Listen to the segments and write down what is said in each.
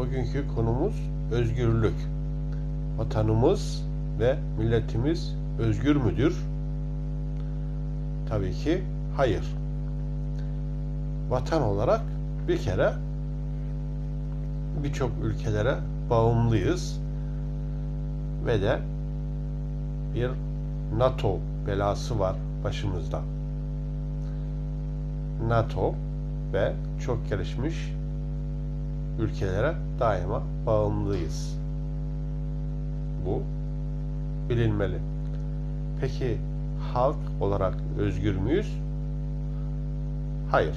bugünkü konumuz özgürlük. Vatanımız ve milletimiz özgür müdür? Tabii ki hayır. Vatan olarak bir kere birçok ülkelere bağımlıyız ve de bir NATO belası var başımızda. NATO ve çok gelişmiş ülkelere daima bağımlıyız. Bu bilinmeli. Peki halk olarak özgür müyüz? Hayır.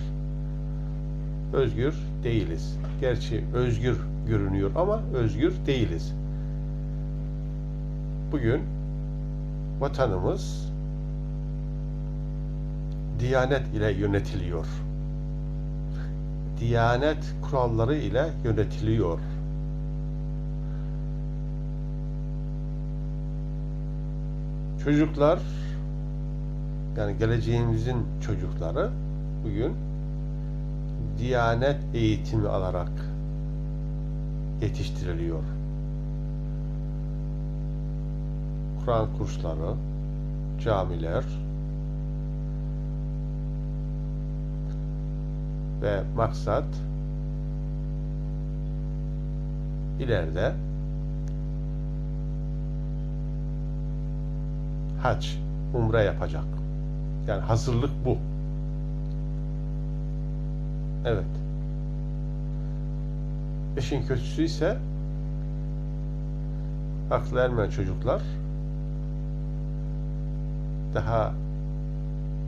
Özgür değiliz. Gerçi özgür görünüyor ama özgür değiliz. Bugün vatanımız Diyanet ile yönetiliyor. Diyanet kuralları ile yönetiliyor. Çocuklar yani geleceğimizin çocukları bugün Diyanet eğitimi alarak yetiştiriliyor. Kur'an kursları, camiler ve maksat ileride hac, umre yapacak. Yani hazırlık bu. Evet. İşin kötüsü ise aklı ermeyen çocuklar daha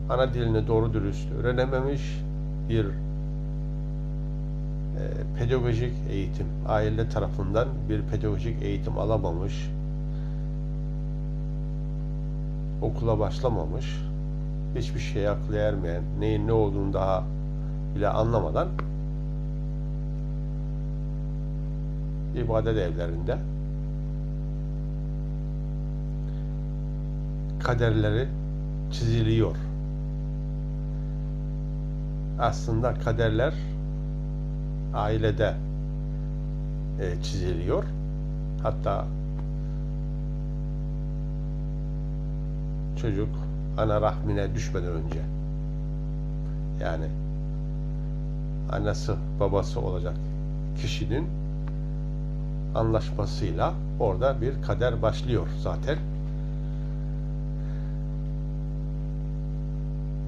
ana dilini doğru dürüst öğrenememiş bir pedagojik eğitim, aile tarafından bir pedagojik eğitim alamamış, okula başlamamış, hiçbir şeye aklı ermeyen, neyin ne olduğunu daha bile anlamadan ibadet evlerinde kaderleri çiziliyor. Aslında kaderler ailede e, çiziliyor. Hatta çocuk ana rahmine düşmeden önce yani annesi babası olacak kişinin anlaşmasıyla orada bir kader başlıyor zaten.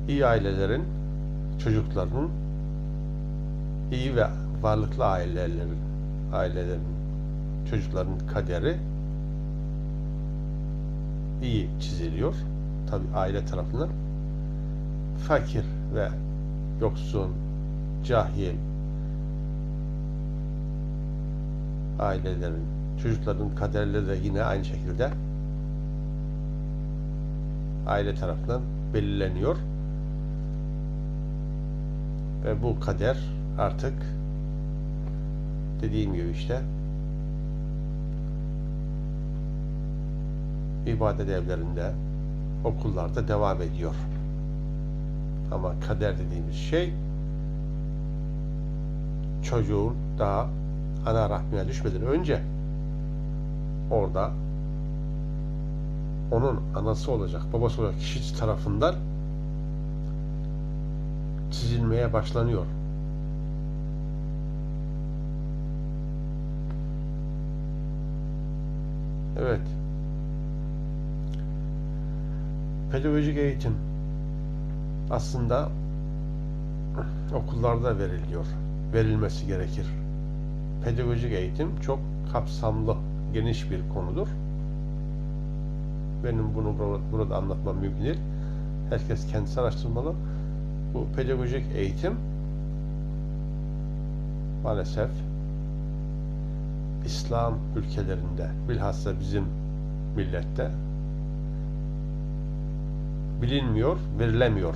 İyi ailelerin çocuklarının iyi ve varlıklı ailelerin ailelerin çocukların kaderi iyi çiziliyor. Tabi aile tarafından fakir ve yoksun, cahil ailelerin çocukların kaderleri de yine aynı şekilde aile tarafından belirleniyor. Ve bu kader artık dediğim gibi işte ibadet evlerinde, okullarda devam ediyor. Ama kader dediğimiz şey çocuğun daha ana rahmine düşmeden önce orada onun anası olacak, babası olacak kişi tarafından çizilmeye başlanıyor. Evet. Pedagojik eğitim aslında okullarda veriliyor. Verilmesi gerekir. Pedagojik eğitim çok kapsamlı, geniş bir konudur. Benim bunu burada anlatmam mümkün değil. Herkes kendisi araştırmalı. Bu pedagojik eğitim maalesef İslam ülkelerinde bilhassa bizim millette bilinmiyor, verilemiyor.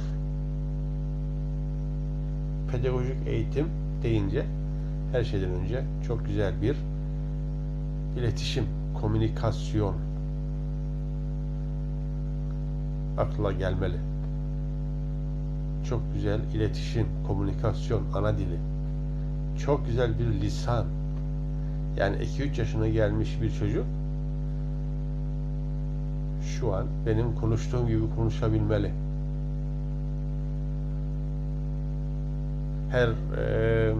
Pedagojik eğitim deyince her şeyden önce çok güzel bir iletişim, komünikasyon akla gelmeli. Çok güzel iletişim, komünikasyon, ana dili. Çok güzel bir lisan, Yani 2-3 yaşına gelmiş bir çocuk şu an benim konuştuğum gibi konuşabilmeli. Her eee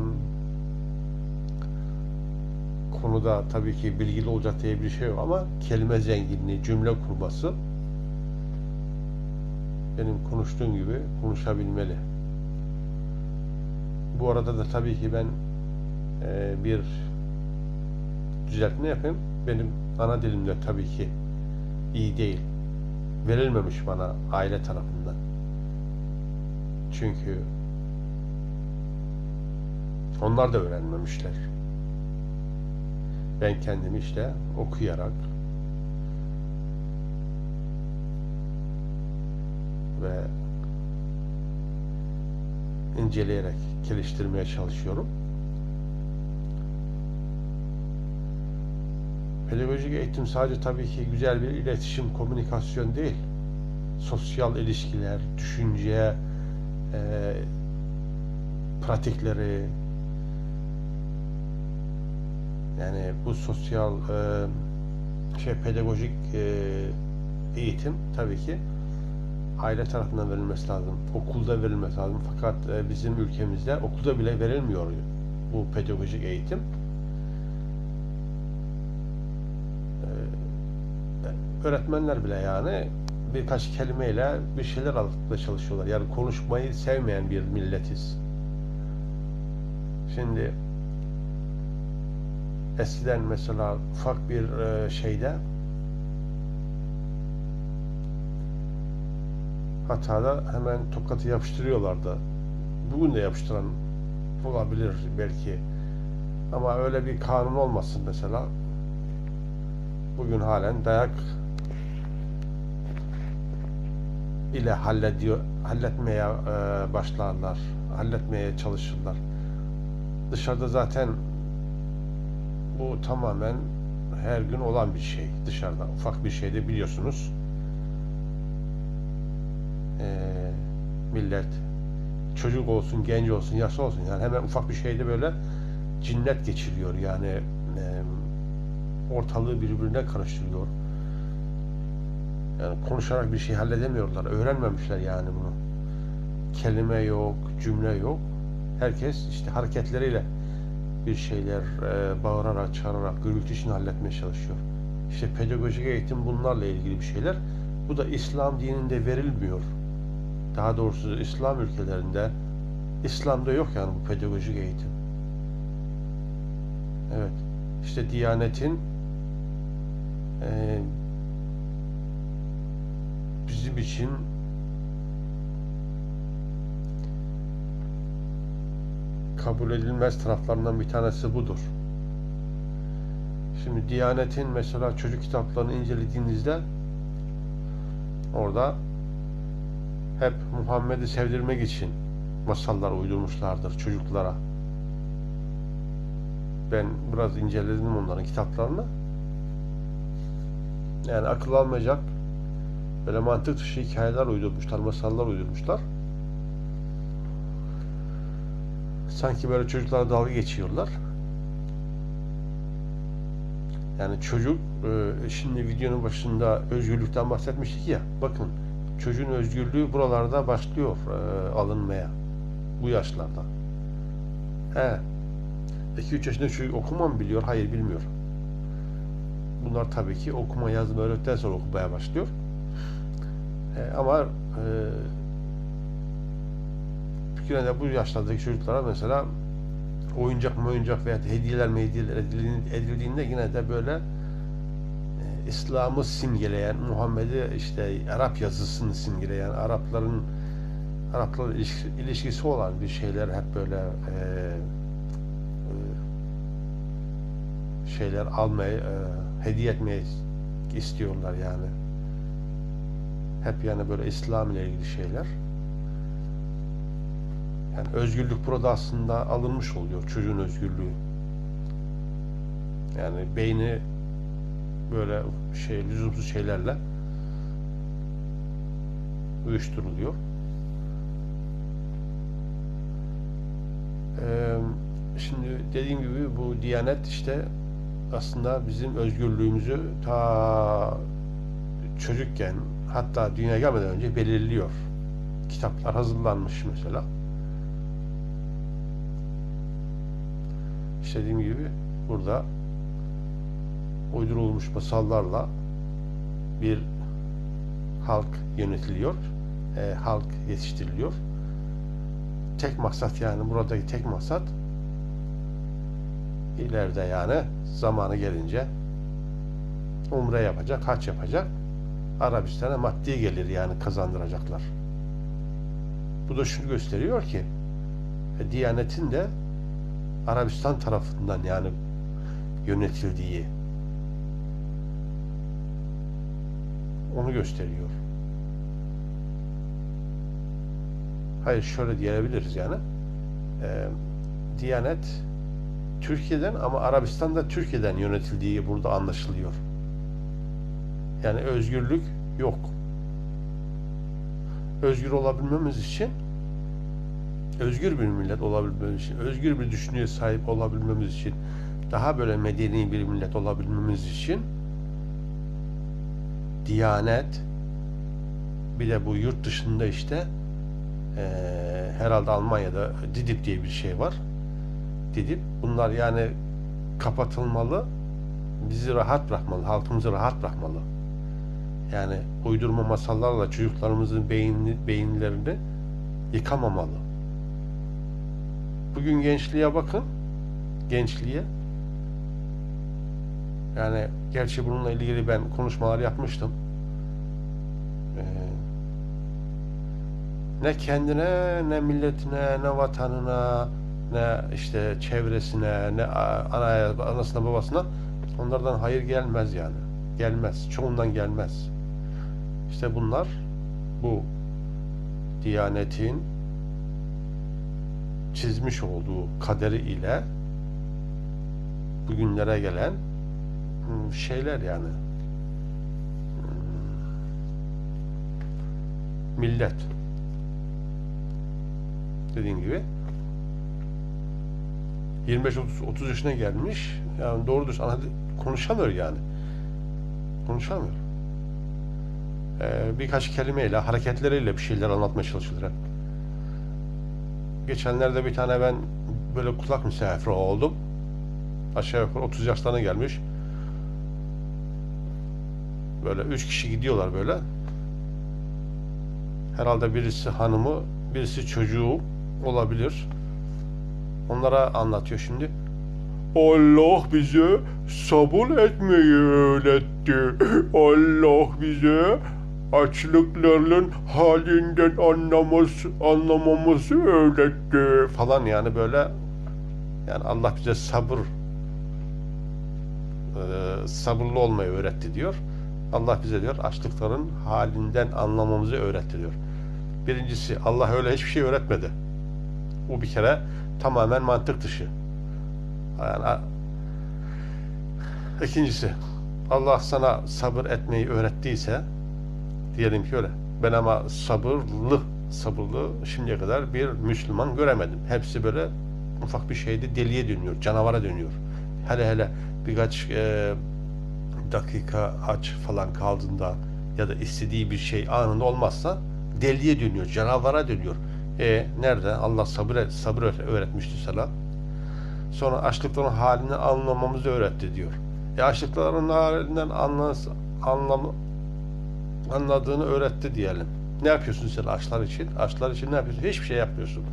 konuda tabii ki bilgili olacak diye bir şey yok ama kelime zenginliği, cümle kurması benim konuştuğum gibi konuşabilmeli. Bu arada da tabii ki ben e, bir düzeltme yapayım. Benim ana dilimde tabii ki iyi değil. Verilmemiş bana aile tarafından. Çünkü onlar da öğrenmemişler. Ben kendimi işte okuyarak ve inceleyerek geliştirmeye çalışıyorum. Pedagojik eğitim sadece tabii ki güzel bir iletişim, komünikasyon değil. Sosyal ilişkiler, düşünce, e, pratikleri, yani bu sosyal e, şey pedagojik e, eğitim tabii ki aile tarafından verilmesi lazım. Okulda verilmesi lazım. Fakat e, bizim ülkemizde okulda bile verilmiyor bu pedagojik eğitim. E, öğretmenler bile yani birkaç kelimeyle bir şeyler alıp çalışıyorlar. Yani konuşmayı sevmeyen bir milletiz. Şimdi eskiden mesela ufak bir e, şeyde hatada hemen tokatı yapıştırıyorlardı. Bugün de yapıştıran olabilir belki. Ama öyle bir kanun olmasın mesela. Bugün halen dayak ile hallediyor, halletmeye e, başlarlar, halletmeye çalışırlar. Dışarıda zaten bu tamamen her gün olan bir şey dışarıda. Ufak bir şeyde biliyorsunuz. Ee, millet çocuk olsun, genç olsun, yaşlı olsun yani hemen ufak bir şeyde böyle cinnet geçiriyor yani e, ortalığı birbirine karıştırıyor. Yani konuşarak bir şey halledemiyorlar. Öğrenmemişler yani bunu. Kelime yok, cümle yok. Herkes işte hareketleriyle bir şeyler e, bağırarak, çağırarak, gürültü için halletmeye çalışıyor. İşte pedagojik eğitim bunlarla ilgili bir şeyler. Bu da İslam dininde verilmiyor. Daha doğrusu İslam ülkelerinde İslam'da yok yani bu pedagojik eğitim. Evet. İşte Diyanet'in e, bizim için kabul edilmez taraflarından bir tanesi budur. Şimdi Diyanet'in mesela çocuk kitaplarını incelediğinizde orada hep Muhammed'i sevdirmek için masallar uydurmuşlardır çocuklara. Ben biraz inceledim onların kitaplarını. Yani akıl almayacak böyle mantık dışı hikayeler uydurmuşlar, masallar uydurmuşlar. Sanki böyle çocuklara dalga geçiyorlar. Yani çocuk, e, şimdi videonun başında özgürlükten bahsetmiştik ya, bakın çocuğun özgürlüğü buralarda başlıyor e, alınmaya, bu yaşlarda. He, 2-3 yaşında çocuk okuma mı biliyor? Hayır bilmiyor. Bunlar tabii ki okuma yazma öğrettikten sonra okumaya başlıyor. E, ama e, bu yaşlardaki çocuklara mesela oyuncak mı oyuncak veya hediyeler mi hediyeler edildiğinde yine de böyle e, İslam'ı simgeleyen, Muhammed'i işte Arap yazısını simgeleyen, Arapların Araplarla ilişkisi olan bir şeyler hep böyle e, e, şeyler almayı, e, hediye etmeyi istiyorlar yani. Hep yani böyle İslam ile ilgili şeyler. Yani özgürlük burada aslında alınmış oluyor çocuğun özgürlüğü. Yani beyni böyle şey lüzumsuz şeylerle uyuşturuluyor. Ee, şimdi dediğim gibi bu Diyanet işte aslında bizim özgürlüğümüzü ta çocukken hatta dünyaya gelmeden önce belirliyor. Kitaplar hazırlanmış mesela. İşte dediğim gibi burada uydurulmuş masallarla bir halk yönetiliyor, e, halk yetiştiriliyor. Tek maksat yani buradaki tek maksat ileride yani zamanı gelince umre yapacak, haç yapacak. Arabistan'a maddi gelir yani kazandıracaklar. Bu da şunu gösteriyor ki e, Diyanet'in de Arabistan tarafından yani yönetildiği onu gösteriyor. Hayır şöyle diyebiliriz yani. E, Diyanet Türkiye'den ama Arabistan'da Türkiye'den yönetildiği burada anlaşılıyor. Yani özgürlük yok. Özgür olabilmemiz için özgür bir millet olabilmemiz için, özgür bir düşünceye sahip olabilmemiz için, daha böyle medeni bir millet olabilmemiz için Diyanet bir de bu yurt dışında işte eee, herhalde Almanya'da DİDİP diye bir şey var. DİDİP. Bunlar yani kapatılmalı. Bizi rahat bırakmalı. Halkımızı rahat bırakmalı. Yani uydurma masallarla çocuklarımızın beyinli, beyinlerini yıkamamalı. Bugün gençliğe bakın. Gençliğe. Yani gerçi bununla ilgili ben konuşmalar yapmıştım. Ee, ne kendine, ne milletine, ne vatanına, ne işte çevresine, ne anaya, anasına, babasına onlardan hayır gelmez yani. Gelmez. Çoğundan gelmez. İşte bunlar bu Diyanetin çizmiş olduğu kaderi ile bugünlere gelen hmm, şeyler yani. Hmm, Millet. Dediğim gibi 25 30 30 yaşına gelmiş. Yani doğru düz konuşamıyor yani. Konuşamıyor. Ee, birkaç kelimeyle, hareketleriyle bir şeyler anlatmaya çalışıyorlar. hep. Geçenlerde bir tane ben böyle kulak misafiri oldum. Aşağı yukarı 30 yaşlarına gelmiş. Böyle üç kişi gidiyorlar böyle. Herhalde birisi hanımı, birisi çocuğu olabilir. Onlara anlatıyor şimdi. Allah bize sabır etmeyi öğretti. Allah bize açlıkların halinden anlaması, anlamamızı öğretti falan yani böyle yani Allah bize sabır e, sabırlı olmayı öğretti diyor. Allah bize diyor açlıkların halinden anlamamızı öğretti diyor. Birincisi Allah öyle hiçbir şey öğretmedi. Bu bir kere tamamen mantık dışı. Yani, ikincisi Allah sana sabır etmeyi öğrettiyse diyelim ki öyle. Ben ama sabırlı, sabırlı şimdiye kadar bir Müslüman göremedim. Hepsi böyle ufak bir şeyde deliye dönüyor, canavara dönüyor. Hele hele birkaç e, dakika aç falan kaldığında ya da istediği bir şey anında olmazsa deliye dönüyor, canavara dönüyor. E nerede? Allah sabır et- sabır öğret- öğretmişti sana. Sonra açlıkların halini anlamamızı öğretti diyor. E açlıkların halinden anlas, anladığını öğretti diyelim. Ne yapıyorsun sen açlar için? Açlar için ne yapıyorsun? Hiçbir şey yapmıyorsun.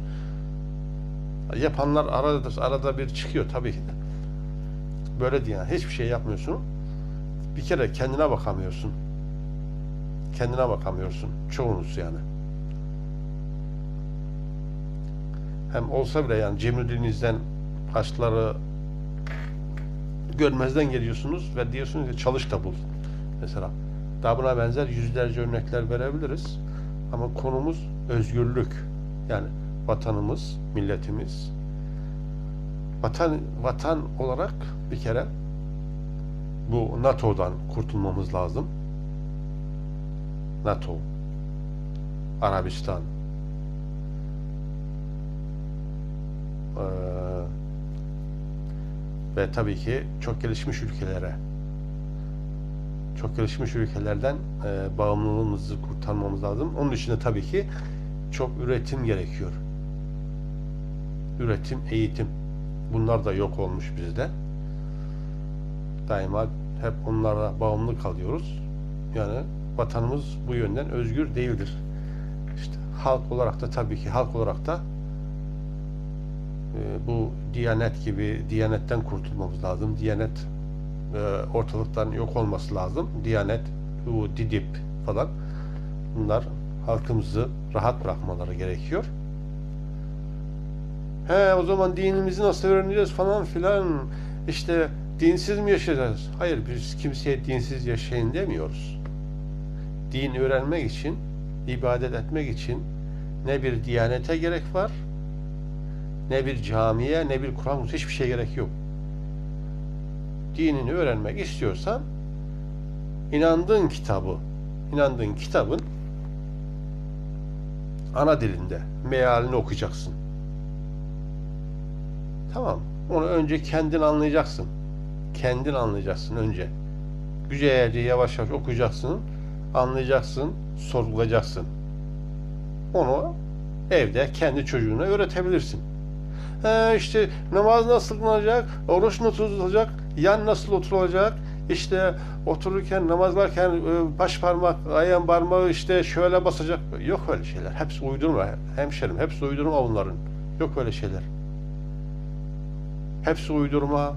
Yapanlar arada arada bir çıkıyor tabii ki de. Böyle diye hiçbir şey yapmıyorsun. Bir kere kendine bakamıyorsun. Kendine bakamıyorsun. Çoğunuz yani. Hem olsa bile yani cimriliğinizden açları görmezden geliyorsunuz ve diyorsunuz ki çalış da bul. Mesela daha buna benzer yüzlerce örnekler verebiliriz. Ama konumuz özgürlük. Yani vatanımız, milletimiz. Vatan, vatan olarak bir kere bu NATO'dan kurtulmamız lazım. NATO, Arabistan, eee, ve tabii ki çok gelişmiş ülkelere çok gelişmiş ülkelerden e, bağımlılığımızı kurtarmamız lazım. Onun dışında tabii ki çok üretim gerekiyor. Üretim, eğitim. Bunlar da yok olmuş bizde. Daima hep onlara bağımlı kalıyoruz. Yani vatanımız bu yönden özgür değildir. İşte halk olarak da tabii ki halk olarak da e, bu Diyanet gibi Diyanetten kurtulmamız lazım. Diyanet e, ortalıktan yok olması lazım. Diyanet, bu DİDİP falan bunlar halkımızı rahat bırakmaları gerekiyor. He o zaman dinimizi nasıl öğreneceğiz falan filan işte dinsiz mi yaşayacağız? Hayır biz kimseye dinsiz yaşayın demiyoruz. Din öğrenmek için, ibadet etmek için ne bir diyanete gerek var, ne bir camiye, ne bir Kur'an hiçbir şey gerek yok. Dinini öğrenmek istiyorsan inandığın kitabı, inandığın kitabın ana dilinde mealini okuyacaksın. Tamam. Onu önce kendin anlayacaksın. Kendin anlayacaksın önce. Güzelce yavaş yavaş okuyacaksın, anlayacaksın, sorgulayacaksın. Onu evde kendi çocuğuna öğretebilirsin. He işte namaz nasıl kılınacak, oruç nasıl tutulacak, yan nasıl oturulacak, işte otururken, namaz varken e, baş parmak, ayağın parmağı işte şöyle basacak. Yok öyle şeyler. Hepsi uydurma hemşerim. Hepsi uydurma bunların. Yok öyle şeyler. Hepsi uydurma.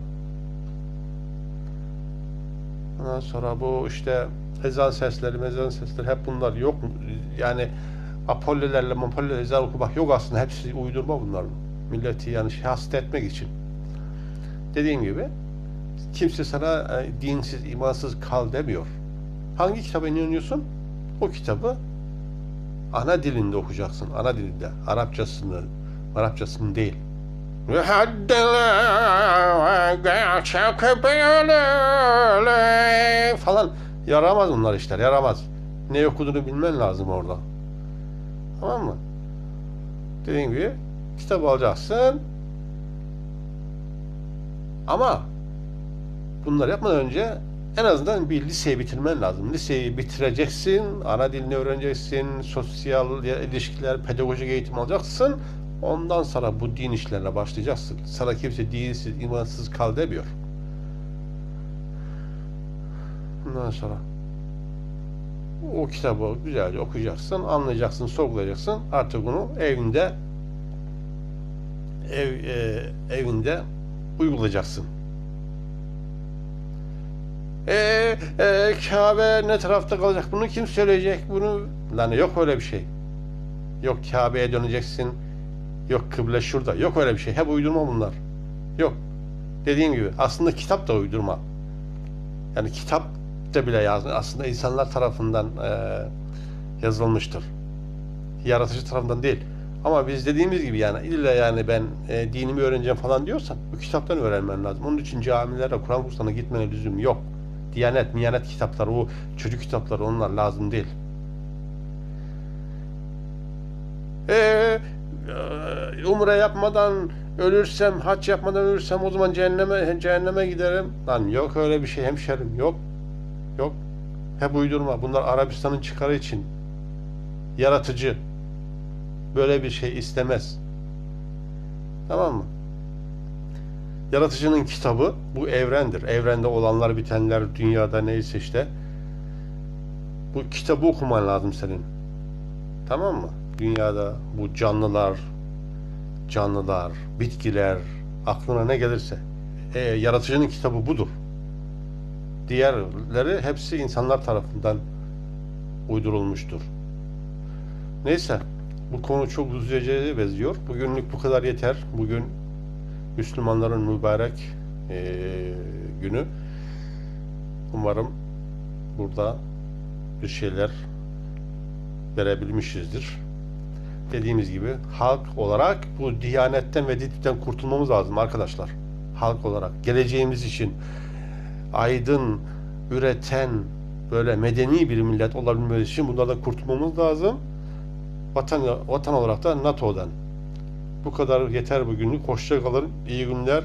Ondan sonra bu işte ezan sesleri, mezan sesleri hep bunlar yok. Yani Apollolerle, Mapollolerle ezan okumak yok aslında. Hepsi uydurma bunların. Milleti yani hasta etmek için. Dediğim gibi kimse sana e, dinsiz, imansız kal demiyor. Hangi kitaba inanıyorsun? O kitabı ana dilinde okuyacaksın. Ana dilinde. Arapçasını, Arapçasını değil. falan yaramaz bunlar işler yaramaz. Ne okuduğunu bilmen lazım orada. Tamam mı? Dediğim gibi kitap alacaksın. Ama bunları yapmadan önce en azından bir liseyi bitirmen lazım. Liseyi bitireceksin, ana dilini öğreneceksin, sosyal ilişkiler, pedagojik eğitim alacaksın. Ondan sonra bu din işlerine başlayacaksın. Sana kimse dinsiz, imansız kal demiyor. Ondan sonra o kitabı güzelce okuyacaksın, anlayacaksın, sorgulayacaksın. Artık bunu evinde ev e, evinde uygulayacaksın. E, e, Kabe ne tarafta kalacak? Bunu kim söyleyecek? Bunu lan yok öyle bir şey. Yok Kabe'ye döneceksin. Yok kıble şurada. Yok öyle bir şey. Hep uydurma bunlar. Yok. Dediğim gibi aslında kitap da uydurma. Yani kitap da bile yazmış. Aslında insanlar tarafından e, yazılmıştır. Yaratıcı tarafından değil. Ama biz dediğimiz gibi yani illa yani ben e, dinimi öğreneceğim falan diyorsan bu kitaptan öğrenmen lazım. Onun için camilere, Kur'an kurslarına gitmene lüzum yok. Diyanet, miyanet kitapları, o çocuk kitapları onlar lazım değil. Eee umre yapmadan ölürsem, hac yapmadan ölürsem o zaman cehenneme cehenneme giderim. Lan yok öyle bir şey hemşerim yok. Yok. Hep uydurma. Bunlar Arabistan'ın çıkarı için. Yaratıcı. Böyle bir şey istemez. Tamam mı? Yaratıcının kitabı bu evrendir. Evrende olanlar, bitenler, dünyada neyse işte. Bu kitabı okuman lazım senin. Tamam mı? Dünyada bu canlılar, canlılar, bitkiler, aklına ne gelirse. E, yaratıcının kitabı budur. Diğerleri hepsi insanlar tarafından uydurulmuştur. Neyse, bu konu çok uzayacağı benziyor. Bugünlük bu kadar yeter. Bugün Müslümanların mübarek e, günü. Umarım burada bir şeyler verebilmişizdir. Dediğimiz gibi halk olarak bu diyanetten ve didipten kurtulmamız lazım arkadaşlar. Halk olarak geleceğimiz için aydın, üreten, böyle medeni bir millet olabilmemiz için bunlardan kurtulmamız lazım. Vatan, vatan olarak da NATO'dan. Bu kadar yeter bugünlük. Hoşça kalın. İyi günler.